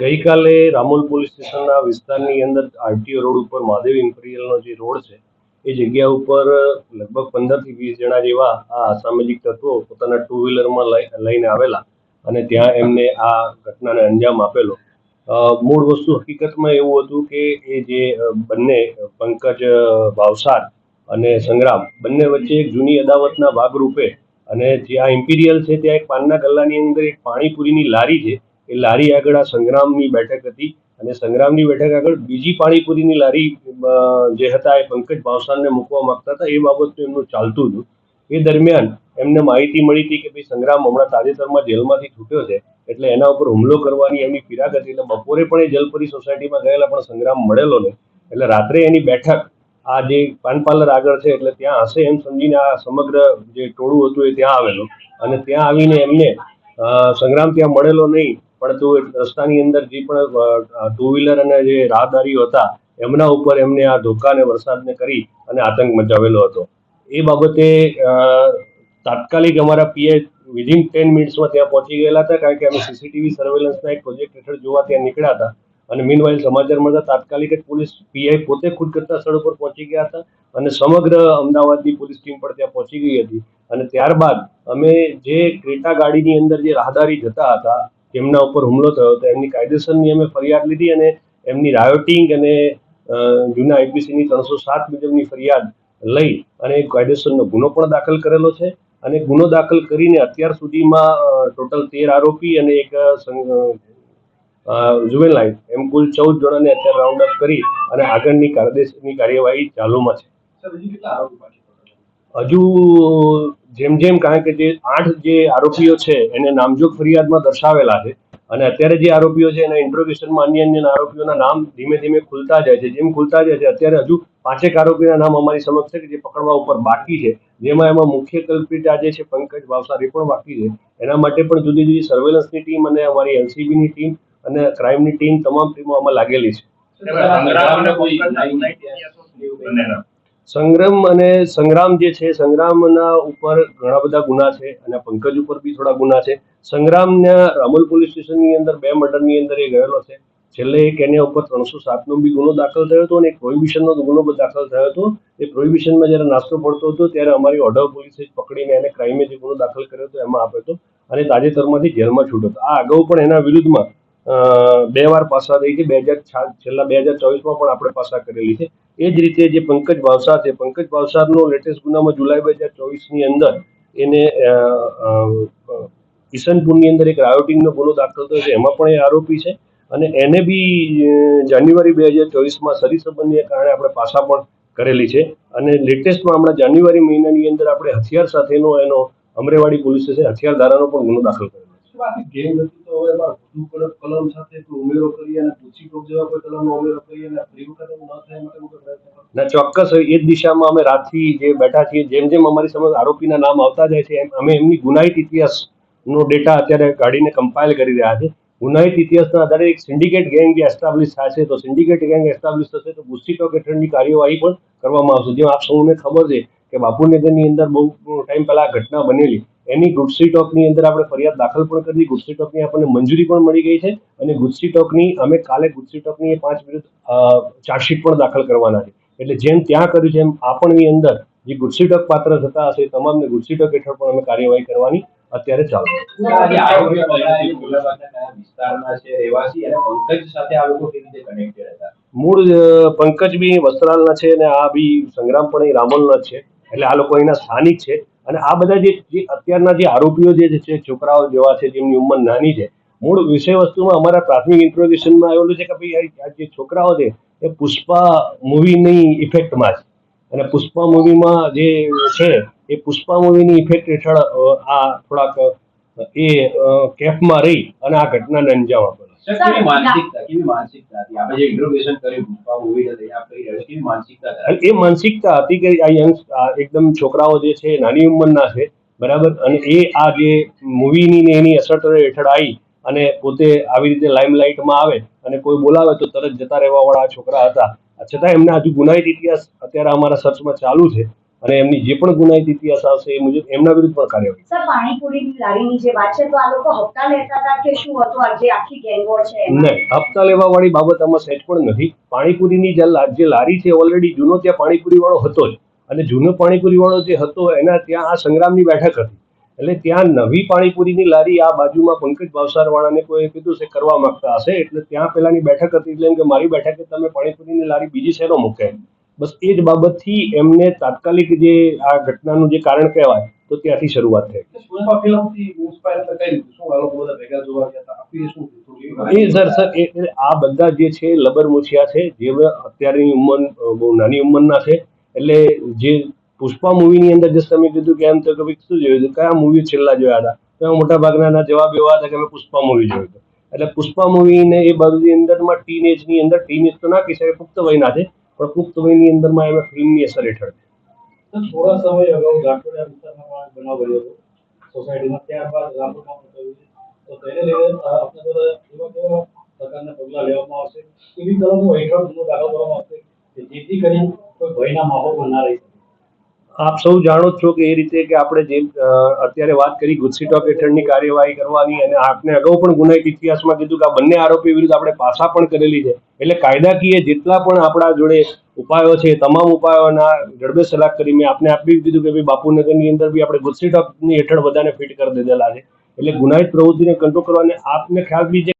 ગઈકાલે રામોલ પોલીસ સ્ટેશનના વિસ્તારની અંદર આરટીઓ રોડ ઉપર મહાદેવ ઇમ્પિરિયલનો જે રોડ છે, એ જગ્યા ઉપર લગભગ પંદરથી વીસ જણા જેવા આ અસામાજિક તત્વો પોતાના ટુ વ્હીલરમાં લઈ, લઈને આવેલા અને ત્યાં એમને આ ઘટનાને અંજામ આપેલો. મૂળ વસ્તુ હકીકતમાં એવું હતું કે એ જે બંને પંકજ ભાવસાર અને સંગ્રામ બંને વચ્ચે એક જૂની અદાવતના ભાગરૂપે અને જે આ ઇમ્પિરિયલ છે, ત્યાં એક પાનના ગલ્લાની અંદર એક પાણીપુરીની લારી છે એ લારી આગળ આ સંગ્રામની બેઠક હતી અને સંગ્રામની બેઠક આગળ બીજી પાણીપુરીની લારી જે હતા એ પંકજ ભાવસાનને મૂકવા માંગતા હતા, એ બાબતનું એમનું ચાલતું હતું. એ દરમિયાન એમને માહિતી મળી હતી કે ભાઈ સંગ્રામ હમણાં તાજેતરમાં જેલમાંથી છૂટ્યો છે, એટલે એના ઉપર હુમલો કરવાની એમની ફિરાક હતી, એટલે બપોરે પણ એ જલપરી સોસાયટીમાં ગયેલા પણ સંગ્રામ મળેલો નહીં. એટલે રાત્રે એની બેઠક, આ જે પાન આગળ છે, એટલે ત્યાં હશે એમ સમજીને આ સમગ્ર જે ટોળું હતું એ ત્યાં આવેલું. અને ત્યાં આવીને એમને સંગ્રામ ત્યાં મળેલો નહીં. પણ તો રસ્તાની અંદર જે પણ ટુ વ્હીલર અને જે રાહદારીઓ હતા, એમના ઉપર એમને આ ધોકા અને વરસાદને કરી અને આતંક મચાવેલો હતો. એ બાબતે તાત્કાલિક અમારા પીએ વિધિન ટેન મિનિટ્સમાં ત્યાં પહોંચી ગયેલા હતા, કારણ કે અમે સીસીટીવી સર્વેલન્સના એક પ્રોજેક્ટ હેઠળ જોવા ત્યાં નીકળ્યા હતા. અને મીનવાઇલ સમાચાર મળતા તાત્કાલિક જ પોલીસ પીઆઈ પોતે ખુદ કરતા સ્થળ ઉપર પહોંચી ગયા હતા અને સમગ્ર અમદાવાદની પોલીસ ટીમ પણ ત્યાં પહોંચી ગઈ હતી. અને ત્યારબાદ અમે જે ક્રેટા ગાડીની અંદર જે રાહદારી જતા હતા જેમના ઉપર હુમલો થયો હતો એમની કાયદેસરની અમે ફરિયાદ લીધી અને એમની રાયોટિંગ અને જૂના આઈપીસીની ત્રણસો સાત મુજબની ફરિયાદ લઈ અને કાયદેસરનો ગુનો પણ દાખલ કરેલો છે. અને ગુનો દાખલ કરીને અત્યાર સુધીમાં ટોટલ તેર આરોપી અને એક જુવેલાઇન એમ કુલ ચૌદ જણાને અત્યારે રાઉન્ડ અપ કરી અને આગળની કાયદેસરની કાર્યવાહી ચાલુમાં છે? હજી જેમ જેમ કારણ કે જે આઠ જે આરોપીઓ છે એને નામજોગ ફરિયાદમાં દર્શાવેલા છે અને અત્યારે જે આરોપીઓ છે એના ઇન્ટ્રોગેશનમાં અન્ય અન્ય આરોપીઓના નામ ધીમે ધીમે ખુલતા જાય છે જેમ ખુલતા જાય છે અત્યારે હજુ પાંચેક આરોપીના નામ અમારી સમક્ષ છે કે જે પકડવા ઉપર બાકી છે જેમાં એમાં મુખ્ય કલ્પિત આજે છે પંકજ ભાવસાર એ પણ બાકી છે એના માટે પણ જુદી જુદી સર્વેલન્સની ટીમ અને અમારી એનસીબીની ટીમ અને ક્રાઇમની ટીમ તમામ ટીમો આમાં લાગેલી છે સંગ્રામ અને. સંગ્રામ જે છે, સંગ્રામના ઉપર ઘણા બધા ગુના છે અને પંકજ ઉપર બી થોડા ગુના છે. સંગ્રામના રામોલ પોલીસ સ્ટેશનની અંદર બે મર્ડરની અંદર એ ગયેલો છે. છેલ્લે એક એના ઉપર ત્રણસો સાતનો બી ગુનો દાખલ થયો હતો અને એક પ્રોહિબિશનનો ગુનો પણ દાખલ થયો હતો. એ પ્રોહિબિશનમાં જ્યારે નાસ્તો પડતો હતો ત્યારે અમારી ઓર્ડર પોલીસે પકડીને એને ક્રાઇમે જે ગુનો દાખલ કર્યો હતો એમાં આપ્યો હતો અને તાજેતરમાંથી જેલમાં છૂટ્યો હતો. આ અગાઉ પણ એના વિરુદ્ધમાં બે વાર પાસા થઈ છે. બે હજાર છેલ્લા બે હજાર ચોવીસમાં પણ આપણે પાસા કરેલી છે. એ જ રીતે જે પંકજ ભાવસાર છે, પંકજ ભાવસારનો લેટેસ્ટ ગુનામાં જુલાઈ બે હજાર ચોવીસની અંદર એને ઈસનપુરની અંદર એક રાયોટિંગનો ગુનો દાખલ થયો છે. એમાં પણ એ આરોપી છે અને એને બી જાન્યુઆરી બે હજાર ચોવીસમાં સરી સંબંધીને કારણે આપણે પાછા પણ કરેલી છે અને લેટેસ્ટમાં હમણાં જાન્યુઆરી મહિનાની અંદર આપણે હથિયાર સાથેનો એનો અમરેવાડી પોલીસ સ્ટેશન હથિયાર ધારાનો પણ ગુનો દાખલ કરેલો છે. ગેંગ હતી તો હવે એમાં કલમ સાથે ઉમેરો કરી અને પૂછી જેવા કોઈ કલમનો ઉમેરો કરી અને ના, ચોક્કસ એ જ દિશામાં અમે રાતથી જે બેઠા છીએ, જેમ જેમ અમારી સમક્ષ આરોપીના નામ આવતા જાય છે, એમ અમે એમની ગુનાહિત ઇતિહાસનો ડેટા અત્યારે કાઢીને કમ્પાઇલ કરી રહ્યા છે. ગુનાહિત ઇતિહાસના આધારે એક સિન્ડિકેટ ગેંગ જે એસ્ટાબ્લિશ થશે તો સિન્ડિકેટ ગેંગ એસ્ટાબ્લિશ થશે, તો ગુસ્સીટોક હેઠળની કાર્યવાહી પણ કરવામાં આવશે. જેમ આપ સૌને ખબર છે કે બાપુનગરની અંદર બહુ ટાઈમ પહેલા આ ઘટના બનેલી. એની ગુડસી ટોકની અંદર આપણે ફરિયાદ દાખલ પણ કરી ગુસ્સી ટોકની આપણને મંજૂરી પણ મળી ગઈ છે અને ગુડસી ટોકની, અમે કાલે ગુડસી ટોકની પાંચ વિરુદ્ધ ચાર્જશીટ પણ દાખલ કરવાના છે. એટલે જેમ ત્યાં કર્યું છે એમ આપણની અંદર જે ગુસ્સી પાત્ર થતા હશે તમામને ગુસ્સી હેઠળ પણ અમે કાર્યવાહી કરવાની અત્યારે ચાલુ મૂળ પંકજ બી વસ્ત્રાલના છે અને આ બી સંગ્રામ પણ એ રામોલના છે. એટલે આ લોકો અહીંના સ્થાનિક છે. અને આ બધા જે જે અત્યારના જે આરોપીઓ જે છે છોકરાઓ જેવા છે જેમની ઉંમર નાની છે મૂળ વિષય વસ્તુમાં અમારા પ્રાથમિક ઇન્ટ્રોગેશનમાં આવેલું છે કે ભાઈ આ જે છોકરાઓ છે એ પુષ્પા મૂવીની ઇફેક્ટમાં છે. અને પુષ્પા મૂવીમાં જે છે એ પુષ્પા મૂવીની ઇફેક્ટ હેઠળ આ થોડાક એ કેફમાં રહી અને આ ઘટનાને અંજામ આપેલો એ માનસિકતા હતી કે આ યંગ એકદમ છોકરાઓ જે છે નાની ઉંમરના છે બરાબર? અને એ આ જે મૂવીની ને એની અસર હેઠળ આવી અને પોતે આવી રીતે લાઇમલાઇટમાં આવે અને કોઈ બોલાવે તો તરત જતા રહેવા વાળા છોકરા હતા. છતાં એમના હજુ ગુનાહિત ઇતિહાસ અત્યારે અમારા સર્ચમાં ચાલુ છે અને એમની જે પણ ગુનાહિત ઇતિહાસ આવશે એ મુજબ એમના વિરુદ્ધ પણ કાર્યવાહી સર પાણીપુરીની લારીની જે વાત છે તો આ લોકો હપ્તા લેતા હતા કે શું હતું? આ જે આખી ગેંગો છે નહીં હપ્તા લેવા વાળી બાબત આમાં સહેજ પણ નથી. પાણીપુરીની જે લારી છે ઓલરેડી જૂનો ત્યાં પાણીપુરી વાળો હતો જ. અને જૂનો પાણીપુરી વાળો જે હતો એના ત્યાં આ સંગ્રામની બેઠક હતી. એટલે ત્યાં નવી પાણીપુરીની લારી આ બાજુમાં પંકજ ભાવસારવાળાને કોઈ કીધું છે કરવા માંગતા હશે. એટલે ત્યાં પહેલાની બેઠક હતી એટલે એમ કે મારી બેઠકે તમે પાણીપુરીની લારી બીજી શેનો મૂકે? બસ એ જ બાબતથી એમને તાત્કાલિક જે આ ઘટનાનું જે કારણ કહેવાય તો ત્યાંથી શરૂઆત થઈ. એ સર સર આ બધા જે છે લબર મુછિયા છે જે અત્યારની ઉંમર બહુ નાની ઉંમરના છે એટલે જે પુષ્પા મૂવીની અંદર જસ્ટ તમે કીધું કે એમ તો કે શું જોયું કયા મૂવી છેલ્લા જોયા હતા? તો એમાં મોટા ભાગના જવાબ એવા હતા કે અમે પુષ્પા મૂવી જોયું હતું. એટલે પુષ્પા મૂવીને એ બાજુની અંદરમાં ટીન એજની અંદર ટીન એજ તો ના કહી શકાય, પુખ્ત વયના છે, પણ પુખ્ત વયની અંદરમાં એમાં ફિલ્મની અસર હેઠળ થોડા સમય અગાઉ ગાંઠોડિયા વિસ્તારમાં પણ બનાવ છે. એવા કલમો દાખલ કરવામાં આવશે જેથી કરી કોઈ ભયના માહોલમાં ના રહી શકે. આપ સૌ જાણો છો કે એ રીતે કે આપણે જે અત્યારે વાત કરી ગુજસી ટોક હેઠળની કાર્યવાહી કરવાની અને આપને અગાઉ પણ ગુનાહિત ઇતિહાસમાં કીધું કે આ બંને આરોપી વિરુદ્ધ આપણે પાસા પણ કરેલી છે. એટલે કાયદાકીય જેટલા પણ આપણા જોડે ઉપાયો છે તમામ ઉપાયોના જડબે સલાહ કરી મેં આપને આપી દીધું કે ભાઈ બાપુનગરની અંદર બી આપણે ગુજસી ટોકની હેઠળ બધાને ફિટ કરી દીધેલા છે. એટલે ગુનાહિત પ્રવૃત્તિને કંટ્રોલ કરવાને આપને ખ્યાલ બી છે